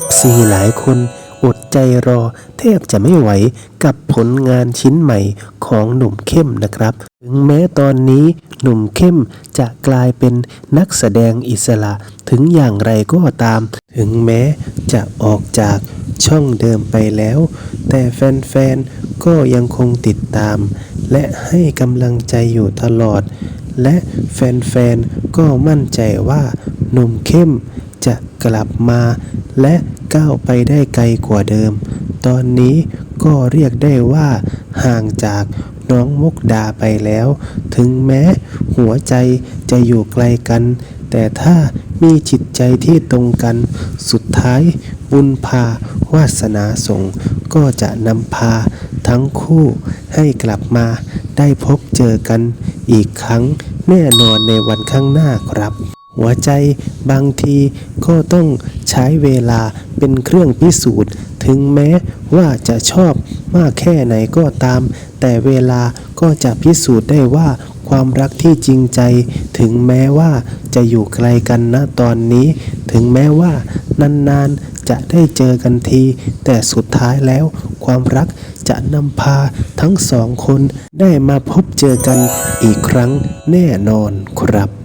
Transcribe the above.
FC หลายคนอดใจรอแทบจะไม่ไหวกับผลงานชิ้นใหม่ของหนุ่มเข้มนะครับ ถึงแม้ตอนนี้หนุ่มเข้มจะกลายเป็นนักแสดงอิสระถึงอย่างไรก็ตาม ถึงแม้จะออกจากช่องเดิมไปแล้ว แต่แฟนๆ ก็ยังคงติดตาม และให้กำลังใจอยู่ตลอด และแฟนๆ ก็มั่นใจว่าหนุ่มเข้ม จะกลับมา และก้าวไปได้ไกลกว่าเดิม ตอนนี้ก็เรียกได้ว่า ห่างจากน้องมุกดาไปแล้ว ถึงแม้หัวใจจะอยู่ไกลกัน แต่ถ้ามีจิตใจที่ตรงกัน สุดท้ายบุญพาวาสนาส่ง ก็จะนำพาทั้งคู่ให้กลับมาได้พบเจอกันอีกครั้งแน่นอนในวันข้างหน้าครับ หัวใจบางทีก็ต้องใช้เวลาเป็นเครื่องพิสูจน์ ถึงแม้ว่าจะชอบมากแค่ไหนก็ตาม แต่เวลาก็จะพิสูจน์ได้ว่าความรักที่จริงใจ ถึงแม้ว่าจะอยู่ไกลกันนะตอนนี้ ถึงแม้ว่านานๆจะได้เจอกันที แต่สุดท้ายแล้วความรักจะนำพาทั้งสองคนได้มาพบเจอกันอีกครั้งแน่นอนครับ